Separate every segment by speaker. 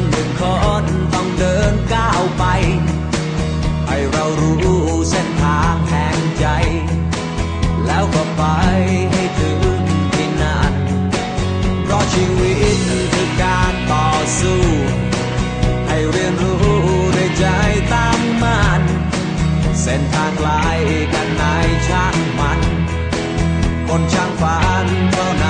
Speaker 1: คนหนึ่งคนต้องเดินก้าวไป ให้เรารู้เส้นทางแห่งใจ แล้วก็ไปให้ถึงที่นั่นเพราะชีวิตคือการต่อสู้ ให้เรียนรู้ด้วยใจตั้งมั่นเส้นทางไกลกันไหนช่างมัน คนช่างฝันเท่านั้น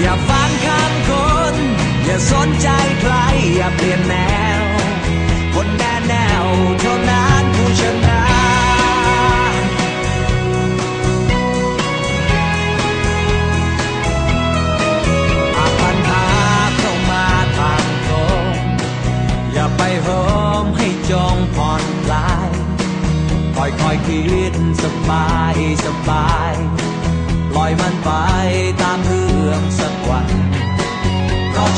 Speaker 1: อย่าฟังคำคน อย่าสนใจใคร อย่าเปลี่ยนแนว คนแน่แนวเท่านั้นผู้ชนะหากปัญหาเข้ามาทางตรงอย่าไปโหมให้จงผ่อนคลายค่อยค่อยคิดสบายสบาย ปล่อยมันไปตามเรื่อง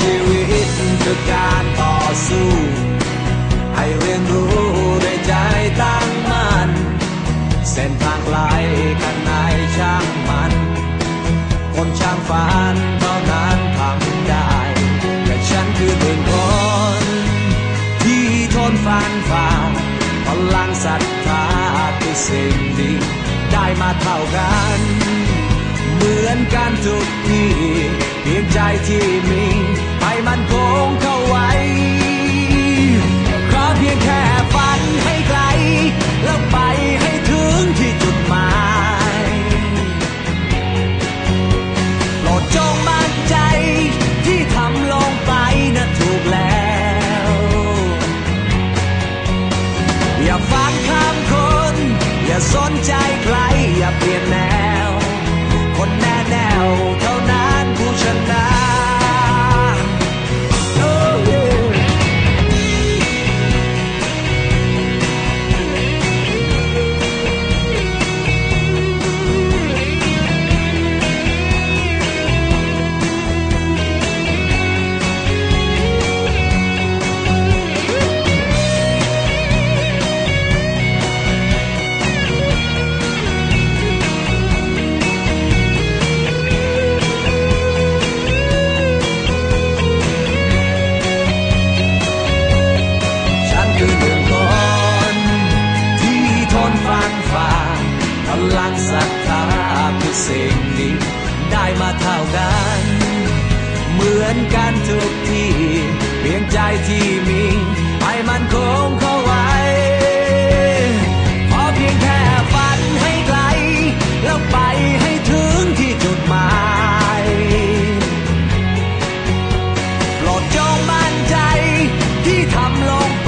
Speaker 1: ชีวิตคือการต่อสู้ ให้เรียนรู้ด้วยใจตั้งมั่น เส้นทางไกลกันไหนช่างมัน คนช่างฝันเท่านั้นทำได้ แต่ฉันคือหนึ่งคน ที่ทนฟันฝ่าพลังศรัทธาคือสิ่งดีได้มาเท่ากัน เหมือนกันทุกทีเพียงใจที่มีให้มันคงเข้าไว้ขอเพียงแค่ฝันให้ไกล แล้วไปให้ถึงที่จุดหมายโปรดจงมั่นใจที่ทำลงไปนะถูกแล้ว อย่าฟังคำคน อย่าสนใจ เท่ากัน เหมือนกันทุกทีเพียงใจที่มีให้มันคงเข้าไว้พอเพียงแค่ฝันให้ไกล แล้วไปให้ถึงที่จุดหมายโปรดจงมั่นใจที่ทำลงไป